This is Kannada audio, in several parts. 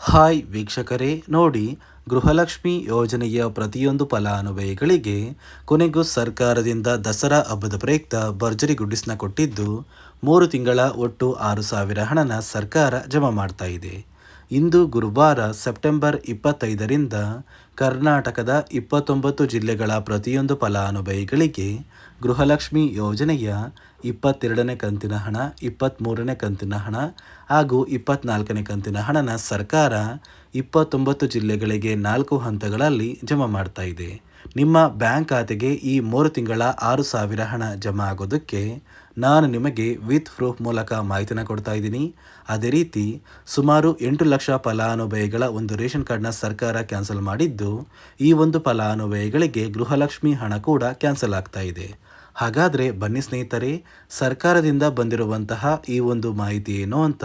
ಹಾಯ್ ವೀಕ್ಷಕರೇ, ನೋಡಿ ಗೃಹಲಕ್ಷ್ಮಿ ಯೋಜನೆಯ ಪ್ರತಿಯೊಂದು ಫಲಾನುಭವಿಗಳಿಗೆ ಕೊನೆಗೂ ಸರ್ಕಾರದಿಂದ ದಸರಾ ಹಬ್ಬದ ಪ್ರಯುಕ್ತ ಭರ್ಜರಿ ಗುಡ್ಡಿಸ್ನ ಕೊಟ್ಟಿದ್ದು ಮೂರು ತಿಂಗಳ ಒಟ್ಟು ಆರು ಸಾವಿರ ಹಣನ ಸರ್ಕಾರ ಜಮಾ ಮಾಡ್ತಾ ಇದೆ. ಇಂದು ಗುರುವಾರ ಸೆಪ್ಟೆಂಬರ್ ಇಪ್ಪತ್ತೈದರಿಂದ ಕರ್ನಾಟಕದ ಇಪ್ಪತ್ತೊಂಬತ್ತು ಜಿಲ್ಲೆಗಳ ಪ್ರತಿಯೊಂದು ಫಲಾನುಭವಿಗಳಿಗೆ ಗೃಹಲಕ್ಷ್ಮಿ ಯೋಜನೆಯ ಇಪ್ಪತ್ತೆರಡನೇ ಕಂತಿನ ಹಣ ಇಪ್ಪತ್ತ್ಮೂರನೇ ಕಂತಿನ ಹಣ ಹಾಗೂ ಇಪ್ಪತ್ನಾಲ್ಕನೇ ಕಂತಿನ ಹಣನ ಸರ್ಕಾರ ಇಪ್ಪತ್ತೊಂಬತ್ತು ಜಿಲ್ಲೆಗಳಿಗೆ ನಾಲ್ಕು ಹಂತಗಳಲ್ಲಿ ಜಮಾ ಮಾಡ್ತಾ ಇದೆ. ನಿಮ್ಮ ಬ್ಯಾಂಕ್ ಖಾತೆಗೆ ಈ ಮೂರು ತಿಂಗಳ ಆರು ಸಾವಿರ ಹಣ ಜಮಾ ಆಗೋದಕ್ಕೆ ನಾನು ನಿಮಗೆ ವಿತ್ ಪ್ರೂಫ್ ಮೂಲಕ ಮಾಹಿತಿನ ಕೊಡ್ತಾ ಇದ್ದೀನಿ. ಅದೇ ರೀತಿ, ಸುಮಾರು ಎಂಟು ಲಕ್ಷ ಫಲಾನುಭವಿಗಳ ಒಂದು ರೇಷನ್ ಕಾರ್ಡ್ನ ಸರ್ಕಾರ ಕ್ಯಾನ್ಸಲ್ ಮಾಡಿದ್ದು, ಈ ಒಂದು ಫಲಾನುಭವಿಗಳಿಗೆ ಗೃಹಲಕ್ಷ್ಮಿ ಹಣ ಕೂಡ ಕ್ಯಾನ್ಸಲ್ ಆಗ್ತಾ ಇದೆ. ಹಾಗಾದರೆ ಬನ್ನಿ ಸ್ನೇಹಿತರೆ, ಸರ್ಕಾರದಿಂದ ಬಂದಿರುವಂತಹ ಈ ಒಂದು ಮಾಹಿತಿ ಏನು ಅಂತ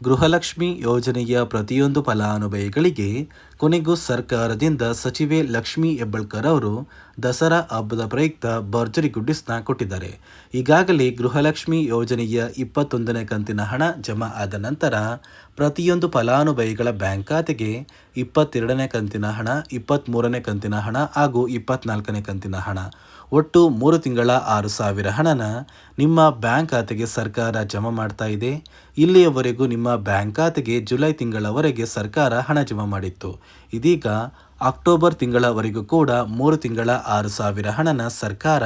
ಗೃಹಲಕ್ಷ್ಮಿ ಯೋಜನೆಯ ಪ್ರತಿಯೊಂದು ಫಲಾನುಭವಿಗಳಿಗೆ ಕೊನೆಗೂ ಸರ್ಕಾರದಿಂದ ಸಚಿವೆ ಲಕ್ಷ್ಮಿ ಹೆಬ್ಬಳ್ಕರ್ ಅವರು ದಸರಾ ಹಬ್ಬದ ಪ್ರಯುಕ್ತ ಭರ್ಜರಿ ಗುಡ್ಡಿಸ್ನ ಕೊಟ್ಟಿದ್ದಾರೆ. ಈಗಾಗಲೇ ಗೃಹಲಕ್ಷ್ಮಿ ಯೋಜನೆಯ ಇಪ್ಪತ್ತೊಂದನೇ ಕಂತಿನ ಹಣ ಜಮಾ ಆದ ನಂತರ ಪ್ರತಿಯೊಂದು ಫಲಾನುಭವಿಗಳ ಬ್ಯಾಂಕ್ ಖಾತೆಗೆ ಇಪ್ಪತ್ತೆರಡನೇ ಕಂತಿನ ಹಣ ಇಪ್ಪತ್ತ್ಮೂರನೇ ಕಂತಿನ ಹಣ ಹಾಗೂ ಇಪ್ಪತ್ನಾಲ್ಕನೇ ಕಂತಿನ ಹಣ. ಒಟ್ಟು ಮೂರು ತಿಂಗಳ ಆರು ಸಾವಿರ ಹಣನ ನಿಮ್ಮ ಬ್ಯಾಂಕ್ ಖಾತೆಗೆ ಸರ್ಕಾರ ಜಮಾ ಮಾಡ್ತಾ ಇದೆ. ಇಲ್ಲಿಯವರೆಗೂ ನಿಮ್ಮ ಬ್ಯಾಂಕ್ ಖಾತೆಗೆ ಜುಲೈ ತಿಂಗಳವರೆಗೆ ಸರ್ಕಾರ ಹಣ ಜಮಾ ಮಾಡಿತ್ತು. ಇದೀಗ ಅಕ್ಟೋಬರ್ ತಿಂಗಳವರೆಗೂ ಕೂಡ ಮೂರು ತಿಂಗಳ ಆರು ಸಾವಿರ ಹಣನ ಸರ್ಕಾರ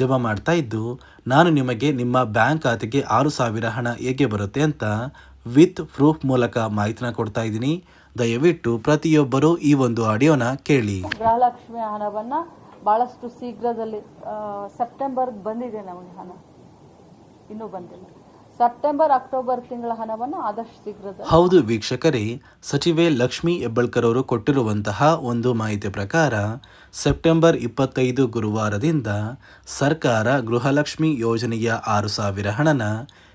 ಜಮಾ ಮಾಡ್ತಾ ಇದ್ದು, ನಾನು ನಿಮಗೆ ನಿಮ್ಮ ಬ್ಯಾಂಕ್ ಖಾತೆಗೆ ಆರು ಸಾವಿರ ಹಣ ಹೇಗೆ ಬರುತ್ತೆ ಅಂತ ವಿತ್ ಪ್ರೂಫ್ ಮೂಲಕ ಮಾಹಿತಿನ ಕೊಡ್ತಾ ಇದ್ದೀನಿ. ದಯವಿಟ್ಟು ಪ್ರತಿಯೊಬ್ಬರೂ ಈ ಒಂದು ಆಡಿಯೋನ ಕೇಳಿ. ಗೃಹಲಕ್ಷ್ಮಿ ಹಣವನ್ನ ಬಹಳಷ್ಟು ಶೀಘ್ರದಲ್ಲಿ ಸೆಪ್ಟೆಂಬರ್ ಬಂದಿದೆ ನಮಗೆ ಹಣ. ಇನ್ನೂ ಬಂದಿಲ್ಲ. ಸೆಪ್ಟೆಂಬರ್, ಅಕ್ಟೋಬರ್ ತಿಂಗಳ ಹಣವನ್ನು ಆದಷ್ಟು ಶೀಘ್ರದಲ್ಲಿ ಹೌದು ವೀಕ್ಷಕರೇ, ಸಚಿವೆ ಲಕ್ಷ್ಮಿ ಹೆಬ್ಬಳ್ಕರ್ ಅವರು ಕೊಟ್ಟಿರುವಂತಹ ಒಂದು ಮಾಹಿತಿ ಪ್ರಕಾರ ಸೆಪ್ಟೆಂಬರ್ ಇಪ್ಪತ್ತೈದು ಗುರುವಾರದಿಂದ ಸರ್ಕಾರ ಗೃಹಲಕ್ಷ್ಮಿ ಯೋಜನೆಯ ಆರು ಸಾವಿರ ಹಣನ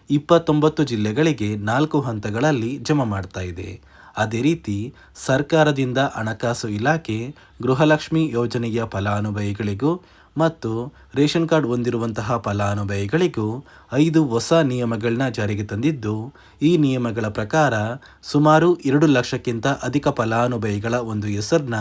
ಇಪ್ಪತ್ತೊಂಬತ್ತು ಜಿಲ್ಲೆಗಳಿಗೆ ನಾಲ್ಕು ಹಂತಗಳಲ್ಲಿ ಜಮಾ ಮಾಡ್ತಾ ಇದೆ. ಅದೇ ರೀತಿ ಸರ್ಕಾರದಿಂದ ಹಣಕಾಸು ಇಲಾಖೆ ಗೃಹಲಕ್ಷ್ಮಿ ಯೋಜನೆಯ ಫಲಾನುಭವಿಗಳಿಗೂ ಮತ್ತು ರೇಷನ್ ಕಾರ್ಡ್ ಹೊಂದಿರುವಂತಹ ಫಲಾನುಭವಿಗಳಿಗೂ ಐದು ಹೊಸ ನಿಯಮಗಳನ್ನ ಜಾರಿಗೆ ತಂದಿದ್ದು, ಈ ನಿಯಮಗಳ ಪ್ರಕಾರ ಸುಮಾರು ಎರಡು ಲಕ್ಷಕ್ಕಿಂತ ಅಧಿಕ ಫಲಾನುಭವಿಗಳ ಒಂದು ಹೆಸರನ್ನ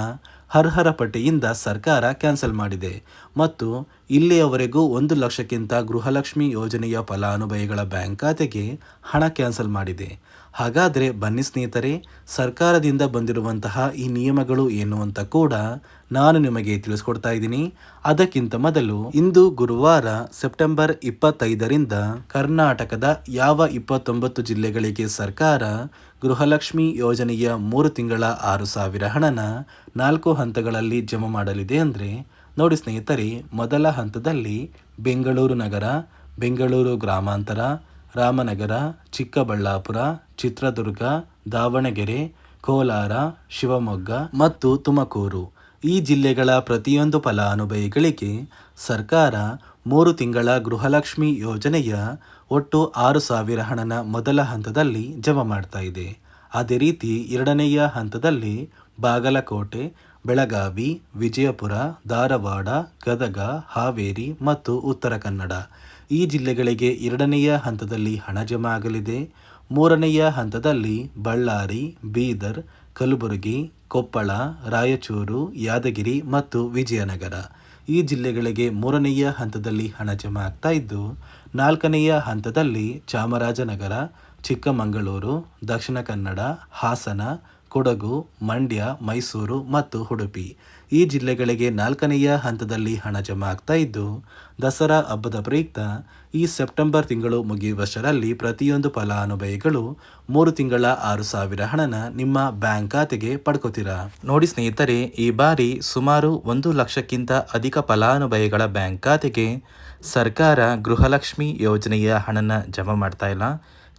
ಅರ್ಹರ ಪಟ್ಟಿಯಿಂದ ಸರ್ಕಾರ ಕ್ಯಾನ್ಸಲ್ ಮಾಡಿದೆ ಮತ್ತು ಇಲ್ಲಿಯವರೆಗೂ ಒಂದು ಲಕ್ಷಕ್ಕಿಂತ ಗೃಹಲಕ್ಷ್ಮಿ ಯೋಜನೆಯ ಫಲಾನುಭವಿಗಳ ಬ್ಯಾಂಕ್ ಖಾತೆಗೆ ಹಣ ಕ್ಯಾನ್ಸಲ್ ಮಾಡಿದೆ. ಹಾಗಾದರೆ ಬನ್ನಿ ಸ್ನೇಹಿತರೆ, ಸರ್ಕಾರದಿಂದ ಬಂದಿರುವಂತಹ ಈ ನಿಯಮಗಳು ಏನು ಅಂತ ಕೂಡ ನಾನು ನಿಮಗೆ ತಿಳಿಸ್ಕೊಡ್ತಾ ಇದ್ದೀನಿ. ಅದಕ್ಕಿಂತ ಮೊದಲು, ಇಂದು ಗುರುವಾರ ಸೆಪ್ಟೆಂಬರ್ ಇಪ್ಪತ್ತೈದರಿಂದ ಕರ್ನಾಟಕದ ಯಾವ ಇಪ್ಪತ್ತೊಂಬತ್ತು ಜಿಲ್ಲೆಗಳಿಗೆ ಸರ್ಕಾರ ಗೃಹಲಕ್ಷ್ಮಿ ಯೋಜನೆಯ ಮೂರು ತಿಂಗಳ ಆರು ಸಾವಿರ ಹಣನ ನಾಲ್ಕು ಹಂತಗಳಲ್ಲಿ ಜಮಾ ಮಾಡಲಿದೆ ಅಂದರೆ, ನೋಡಿ ಸ್ನೇಹಿತರೆ, ಮೊದಲ ಹಂತದಲ್ಲಿ ಬೆಂಗಳೂರು ನಗರ, ಬೆಂಗಳೂರು ಗ್ರಾಮಾಂತರ, ರಾಮನಗರ, ಚಿಕ್ಕಬಳ್ಳಾಪುರ, ಚಿತ್ರದುರ್ಗ, ದಾವಣಗೆರೆ, ಕೋಲಾರ, ಶಿವಮೊಗ್ಗ ಮತ್ತು ತುಮಕೂರು. ಈ ಜಿಲ್ಲೆಗಳ ಪ್ರತಿಯೊಂದು ಫಲಾನುಭವಿಗಳಿಗೆ ಸರ್ಕಾರ ಮೂರು ತಿಂಗಳ ಗೃಹಲಕ್ಷ್ಮಿ ಯೋಜನೆಯ ಒಟ್ಟು ಆರು ಸಾವಿರ ಹಣನ ಮೊದಲ ಹಂತದಲ್ಲಿ ಜಮಾ ಮಾಡ್ತಾ ಇದೆ. ಅದೇ ರೀತಿ ಎರಡನೆಯ ಹಂತದಲ್ಲಿ ಬಾಗಲಕೋಟೆ, ಬೆಳಗಾವಿ, ವಿಜಯಪುರ, ಧಾರವಾಡ, ಗದಗ, ಹಾವೇರಿ ಮತ್ತು ಉತ್ತರ ಕನ್ನಡ. ಈ ಜಿಲ್ಲೆಗಳಿಗೆ ಎರಡನೆಯ ಹಂತದಲ್ಲಿ ಹಣ ಜಮಾ ಆಗಲಿದೆ. ಮೂರನೆಯ ಹಂತದಲ್ಲಿ ಬಳ್ಳಾರಿ, ಬೀದರ್, ಕಲಬುರಗಿ, ಕೊಪ್ಪಳ, ರಾಯಚೂರು, ಯಾದಗಿರಿ ಮತ್ತು ವಿಜಯನಗರ. ಈ ಜಿಲ್ಲೆಗಳಿಗೆ ಮೂರನೆಯ ಹಂತದಲ್ಲಿ ಹಣ ಜಮಾ ಆಗ್ತಾ ಇದ್ದು, ನಾಲ್ಕನೆಯ ಹಂತದಲ್ಲಿ ಚಾಮರಾಜನಗರ, ಚಿಕ್ಕಮಗಳೂರು, ದಕ್ಷಿಣ ಕನ್ನಡ, ಹಾಸನ ಕೊಡಗು, ಮಂಡ್ಯ, ಮೈಸೂರು ಮತ್ತು ಉಡುಪಿ. ಈ ಜಿಲ್ಲೆಗಳಿಗೆ ನಾಲ್ಕನೆಯ ಹಂತದಲ್ಲಿ ಹಣ ಜಮಾ ಆಗ್ತಾ ಇದ್ದು, ದಸರಾ ಹಬ್ಬದ ಪ್ರಯುಕ್ತ ಈ ಸೆಪ್ಟೆಂಬರ್ ತಿಂಗಳು ಮುಗಿಯುವಷ್ಟರಲ್ಲಿ ಪ್ರತಿಯೊಂದು ಫಲಾನುಭವಿಗಳು ಮೂರು ತಿಂಗಳ ಆರು ಸಾವಿರ ಹಣನ ನಿಮ್ಮ ಬ್ಯಾಂಕ್ ಖಾತೆಗೆ ಪಡ್ಕೋತೀರಾ? ನೋಡಿ ಸ್ನೇಹಿತರೆ, ಈ ಬಾರಿ ಸುಮಾರು ಒಂದು ಲಕ್ಷಕ್ಕಿಂತ ಅಧಿಕ ಫಲಾನುಭವಿಗಳ ಬ್ಯಾಂಕ್ ಖಾತೆಗೆ ಸರ್ಕಾರ ಗೃಹಲಕ್ಷ್ಮಿ ಯೋಜನೆಯ ಹಣನ ಜಮಾ ಮಾಡ್ತಾ ಇಲ್ಲ.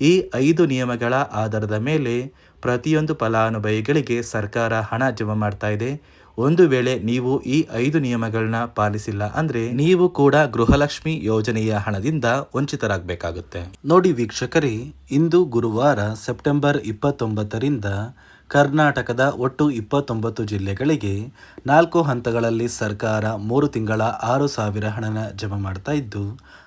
ಈ ಐದು ನಿಯಮಗಳ ಆಧಾರದ ಮೇಲೆ ಪ್ರತಿಯೊಂದು ಫಲಾನುಭವಿಗಳಿಗೆ ಸರ್ಕಾರ ಹಣ ಜಮಾ ಮಾಡ್ತಾ ಇದೆ. ಒಂದು ವೇಳೆ ನೀವು ಈ ಐದು ನಿಯಮಗಳನ್ನ ಪಾಲಿಸಿಲ್ಲ ಅಂದ್ರೆ ನೀವು ಕೂಡ ಗೃಹಲಕ್ಷ್ಮಿ ಯೋಜನೆಯ ಹಣದಿಂದ ವಂಚಿತರಾಗಬೇಕಾಗುತ್ತೆ. ನೋಡಿ ವೀಕ್ಷಕರೇ, ಇಂದು ಗುರುವಾರ ಸೆಪ್ಟೆಂಬರ್ ಇಪ್ಪತ್ತೊಂಬತ್ತರಿಂದ ಕರ್ನಾಟಕದ ಒಟ್ಟು ಇಪ್ಪತ್ತೊಂಬತ್ತು ಜಿಲ್ಲೆಗಳಿಗೆ ನಾಲ್ಕು ಹಂತಗಳಲ್ಲಿ ಸರ್ಕಾರ ಮೂರು ತಿಂಗಳ ಆರು ಸಾವಿರ ಹಣನ ಜಮಾ ಮಾಡ್ತಾ ಇದ್ದು